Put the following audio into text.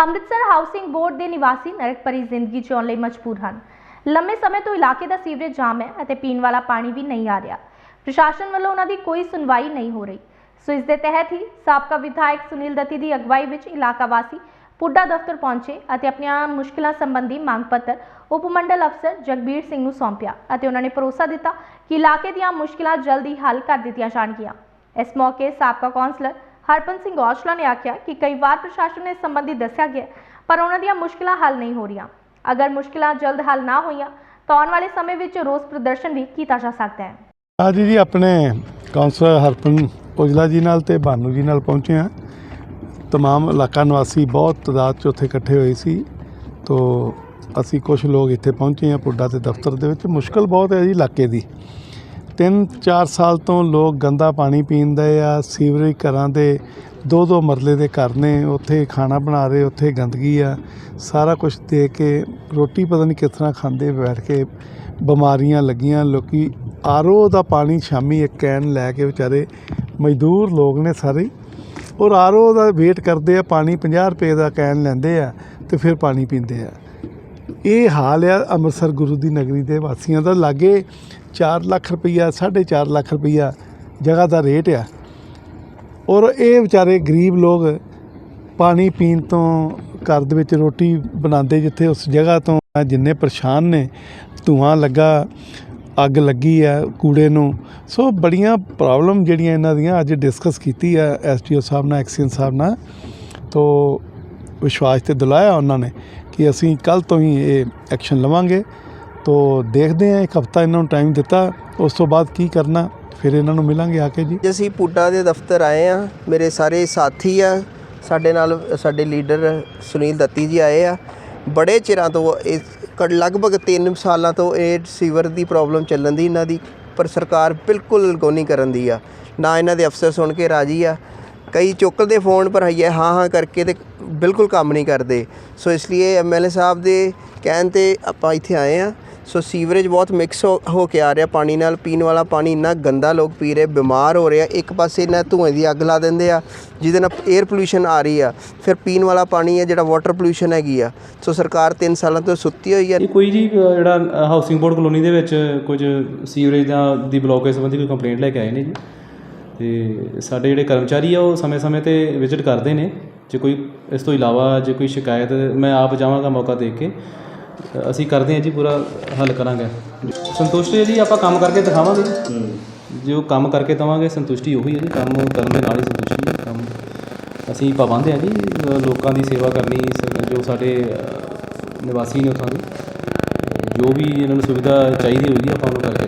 Amritsar housing board ਦੇ ਨਿਵਾਸੀ ਨਰਕ ਭਰੀ ਜ਼ਿੰਦਗੀ ਜਿਉਣ ਲਈ ਮਜਬੂਰ ਹਨ। ਲੰਮੇ ਸਮੇਂ ਤੋਂ ਇਲਾਕੇ ਦਾ ਸੀਵਰੇਜ ਜਾਮ ਹੈ ਅਤੇ ਪੀਣ ਵਾਲਾ ਪਾਣੀ ਵੀ ਨਹੀਂ ਆ ਰਿਹਾ। ਪ੍ਰਸ਼ਾਸਨ ਵੱਲੋਂ ਉਹਨਾਂ ਦੀ ਕੋਈ ਸੁਣਵਾਈ ਨਹੀਂ ਹੋ ਰਹੀ। ਸੋ ਇਸ ਦੇ ਤਹਿਤ ਹੀ ਸਾਬਕਾ ਵਿਧਾਇਕ ਸੁਨੀਲ ਦੱਤੀ ਦੀ ਅਗਵਾਈ ਵਿੱਚ ਇਲਾਕਾ ਵਾਸੀ ਪੁੱਡਾ ਦਫ਼ਤਰ ਪਹੁੰਚੇ ਅਤੇ ਆਪਣੀਆਂ ਮੁਸ਼ਕਲਾਂ ਸੰਬੰਧੀ ਮੰਗ ਪੱਤਰ ਉਪ ਮੰਡਲ ਅਫਸਰ ਜਗਬੀਰ ਸਿੰਘ ਨੂੰ ਸੌਂਪਿਆ ਅਤੇ ਉਹਨਾਂ ਨੇ ਭਰੋਸਾ ਦਿੱਤਾ ਕਿ ਇਲਾਕੇ ਦੀਆਂ ਮੁਸ਼ਕਲਾਂ ਜਲਦੀ ਹੱਲ ਕਰ ਦਿੱਤੀਆਂ ਜਾਣਗੀਆਂ। ਇਸ ਮੌਕੇ ਸਾਬਕਾ ਕੌਂਸਲਰ ਹਰਪਨ ਸਿੰਘ ਔਜਲਾ ਨੇ ਆਖਿਆ ਕਿ ਕਈ ਵਾਰ ਪ੍ਰਸ਼ਾਸਨ ਨੇ ਇਸ ਸੰਬੰਧੀ ਦੱਸਿਆ ਗਿਆ ਪਰ ਉਹਨਾਂ ਦੀਆਂ ਮੁਸ਼ਕਲਾਂ ਹੱਲ ਨਹੀਂ ਹੋ ਰਹੀਆਂ। ਅਗਰ ਮੁਸ਼ਕਲਾਂ ਜਲਦ ਹੱਲ ਨਾ ਹੋਈਆਂ, ਤਾਂ ਆਉਣ ਵਾਲੇ ਸਮੇਂ ਵਿੱਚ ਰੋਸ ਪ੍ਰਦਰਸ਼ਨ ਵੀ ਕੀਤਾ ਜਾ ਸਕਦਾ ਹੈ। ਅੱਜ ਜੀ ਆਪਣੇ ਕਾਉਂਸਲਰ ਹਰਪਨ ਔਜਲਾ ਜੀ ਨਾਲ ਤੇ ਬਾਨੂ ਜੀ ਨਾਲ ਪਹੁੰਚੇ ਹਾਂ। ਤਮਾਮ ਇਲਾਕਾ ਨਿਵਾਸੀ ਬਹੁਤ ਤਾਦਾਦ 'ਚ ਉੱਥੇ ਇਕੱਠੇ ਹੋਏ ਸੀ। ਤੋ ਅਸੀਂ ਕੁਝ ਲੋਕ ਇੱਥੇ ਪਹੁੰਚੇ ਹਾਂ ਪੁੱਡਾ ਦੇ ਦਫ਼ਤਰ ਦੇ ਵਿੱਚ। ਮੁਸ਼ਕਲ ਬਹੁਤ ਹੈ ਜੀ ਇਲਾਕੇ ਦੀ। ਤਿੰਨ ਚਾਰ ਸਾਲ ਤੋਂ ਲੋਕ ਗੰਦਾ ਪਾਣੀ ਪੀਂਦੇ ਆ, ਸੀਵਰੇਜ ਘਰਾਂ ਦੇ ਦੋ ਦੋ ਮਰਲੇ ਦੇ ਘਰ ਨੇ, ਉੱਥੇ ਖਾਣਾ ਬਣਾ ਰਹੇ, ਉੱਥੇ ਗੰਦਗੀ ਆ ਸਾਰਾ ਕੁਝ ਦੇ ਕੇ ਰੋਟੀ ਪਤਾ ਨਹੀਂ ਕਿਸ ਤਰ੍ਹਾਂ ਖਾਂਦੇ ਬੈਠ ਕੇ ਬਿਮਾਰੀਆਂ ਲੱਗੀਆਂ, ਲੋਕੀ ਆਰਓ ਦਾ ਪਾਣੀ ਸ਼ਾਮੀ ਇੱਕ ਕੈਨ ਲੈ ਕੇ ਵਿਚਾਰੇ ਮਜ਼ਦੂਰ ਲੋਕ ਨੇ ਸਾਰੇ ਹੀ। ਔਰ ਆਰਓ ਦਾ ਵੇਟ ਕਰਦੇ ਆ, ਪਾਣੀ 50 ਰੁਪਏ ਦਾ ਕੈਨ ਲੈਂਦੇ ਆ ਤੇ ਫਿਰ ਪਾਣੀ ਪੀਂਦੇ ਆ ਇਹ ਹਾਲ ਆ ਅੰਮ੍ਰਿਤਸਰ ਗੁਰੂ ਦੀ ਨਗਰੀ ਦੇ ਵਾਸੀਆਂ ਦਾ। ਲਾਗੇ 4 ਲੱਖ ਰੁਪਈਆ 4.5 ਲੱਖ ਰੁਪਈਆ ਜਗ੍ਹਾ ਦਾ ਰੇਟ ਆ। ਔਰ ਇਹ ਵਿਚਾਰੇ ਗਰੀਬ ਲੋਕ ਪਾਣੀ ਪੀਣ ਤੋਂ ਘਰ ਦੇ ਵਿੱਚ ਰੋਟੀ ਬਣਾਉਂਦੇ ਜਿੱਥੇ ਉਸ ਜਗ੍ਹਾ ਤੋਂ ਜਿੰਨੇ ਪਰੇਸ਼ਾਨ ਨੇ, ਧੂਆਂ ਲੱਗਾ, ਅੱਗ ਲੱਗੀ ਆ ਕੂੜੇ ਨੂੰ। ਸੋ ਬੜੀਆਂ ਪ੍ਰੋਬਲਮ ਜਿਹੜੀਆਂ ਇਹਨਾਂ ਦੀਆਂ ਅੱਜ ਡਿਸਕਸ ਕੀਤੀ ਆ ਐਸਟੀਓ ਸਾਹਿਬ ਨਾਲ, ਐਕਸੀਅਨ ਸਾਹਿਬ ਨਾਲ। ਤੋ ਵਿਸ਼ਵਾਸ ਤੇ ਦਿਲਾਇਆ ਉਹਨਾਂ ਨੇ ਕਿ ਅਸੀਂ ਕੱਲ ਤੋਂ ਹੀ ਇਹ ਐਕਸ਼ਨ ਲਵਾਂਗੇ। ਤੋ ਦੇਖਦੇ ਹਾਂ, ਇੱਕ ਹਫਤਾ ਇਹਨਾਂ ਨੂੰ ਟਾਈਮ ਦਿੱਤਾ। ਉਸ ਤੋਂ ਬਾਅਦ ਕੀ ਕਰਨਾ, ਫਿਰ ਇਹਨਾਂ ਨੂੰ ਮਿਲਾਂਗੇ ਆ ਕੇ ਜੀ। ਅੱਜ ਅਸੀਂ ਪੁੱਡਾ ਦੇ ਦਫ਼ਤਰ ਆਏ ਆ ਮੇਰੇ ਸਾਰੇ ਸਾਥੀ ਆ। ਸਾਡੇ ਨਾਲ, ਸਾਡੇ ਲੀਡਰ ਸੁਨੀਲ ਦੱਤੀ ਜੀ ਆਏ ਆ। ਬੜੇ ਚਿਰਾਂ ਤੋਂ ਇਹ ਕ- ਲਗਭਗ 3 ਸਾਲਾਂ ਤੋਂ ਇਹ ਸੀਵਰ ਦੀ ਪ੍ਰੋਬਲਮ ਚੱਲਣ ਦੀ ਇਹਨਾਂ ਦੀ। ਪਰ ਸਰਕਾਰ ਬਿਲਕੁਲ ਗੋਨੀ ਕਰਨ ਦੀ ਆ। ਨਾ ਇਹਨਾਂ ਦੇ ਅਫਸਰ ਸੁਣ ਕੇ ਰਾਜੀ ਆ ਕਈ ਚੁੱਕਦੇ ਫੋਨ ਪਰ ਹਈਏ, ਹਾਂ ਹਾਂ ਕਰਕੇ ਤੇ ਬਿਲਕੁਲ ਕੰਮ ਨਹੀਂ ਕਰਦੇ। ਸੋ ਇਸ ਲਈ ਐਮਐਲਏ ਸਾਹਿਬ ਦੇ ਕਹਿਣ ਤੇ ਆਪਾਂ ਇੱਥੇ ਆਏ ਆ ਸੋ ਸੀਵਰੇਜ ਬਹੁਤ ਮਿਕਸ ਹੋ ਹੋ ਕੇ ਆ ਰਿਹਾ ਪਾਣੀ ਨਾਲ। ਪੀਣ ਵਾਲਾ ਪਾਣੀ ਇੰਨਾ ਗੰਦਾ ਲੋਕ ਪੀ ਰਹੇ, ਬਿਮਾਰ ਹੋ ਰਹੇ ਆ। ਇੱਕ ਪਾਸੇ ਇਹਨਾਂ ਧੂਏ ਦੀ ਅੱਗ ਲਾ ਦਿੰਦੇ ਆ, ਜਿਹਦੇ ਨਾਲ 에ਅਰ ਪੋਲੂਸ਼ਨ ਆ ਰਹੀ ਆ। ਫਿਰ ਪੀਣ ਵਾਲਾ ਪਾਣੀ ਆ ਜਿਹੜਾ ਵਾਟਰ ਪੋਲੂਸ਼ਨ ਹੈਗੀ ਆ। ਸੋ ਸਰਕਾਰ 3 ਸਾਲਾਂ ਤੋਂ ਸੁੱਤੀ ਹੋਈ ਆ। ਕੋਈ ਜੀ ਜਿਹੜਾ ਹਾਊਸਿੰਗ ਬੋਰਡ ਕਲੋਨੀ ਦੇ ਵਿੱਚ ਕੁਝ ਸੀਵਰੇਜ ਦਾ, ਦੀ ਬਲੋਕੇਜ ਸੰਬੰਧੀ ਕੋਈ ਕੰਪਲੇਂਟ ਲੈ ਕੇ ਆਏ ਨੇ ਜੀ? ਤੇ ਸਾਡੇ ਜਿਹੜੇ ਕਰਮਚਾਰੀ ਆ ਉਹ ਸਮੇਂ-ਸਮੇਂ ਤੇ ਵਿਜ਼ਿਟ ਕਰਦੇ ਨੇ। ਜੇ ਕੋਈ ਇਸ ਤੋਂ ਇਲਾਵਾ ਜੇ ਕੋਈ ਸ਼ਿਕਾਇਤ ਮੈਂ ਆਪ ਜਾਵਾਂਗਾ ਮੌਕਾ ਦੇਖ ਕੇ। ਅਸੀਂ ਕਰਦੇ ਹਾਂ ਜੀ ਪੂਰਾ ਹੱਲ ਕਰਾਂਗੇ। ਸੰਤੁਸ਼ਟੀ ਹੈ ਜੀ ਆਪਾਂ ਕੰਮ ਕਰਕੇ ਦਿਖਾਵਾਂਗੇ। ਜੋ ਕੰਮ ਕਰਕੇ ਦਵਾਂਗੇ ਸੰਤੁਸ਼ਟੀ ਉਹੀ ਹੈ ਜੀ ਕੰਮ ਕਰਨ ਦੇ ਨਾਲ ਹੀ ਸੰਤੁਸ਼ਟੀ ਹੈ ਕੰਮ ਅਸੀਂ ਪਾਬੰਦ ਹਾਂ ਜੀ ਲੋਕਾਂ ਦੀ ਸੇਵਾ ਕਰਨੀ ਜੋ ਸਾਡੇ ਨਿਵਾਸੀ ਨੇ ਉੱਥੋਂ ਦੇ। ਜੋ ਵੀ ਇਹਨਾਂ ਨੂੰ ਸੁਵਿਧਾ ਚਾਹੀਦੀ ਹੋਏਗੀ ਆਪਾਂ ਉਹਨੂੰ ਕਰਕੇ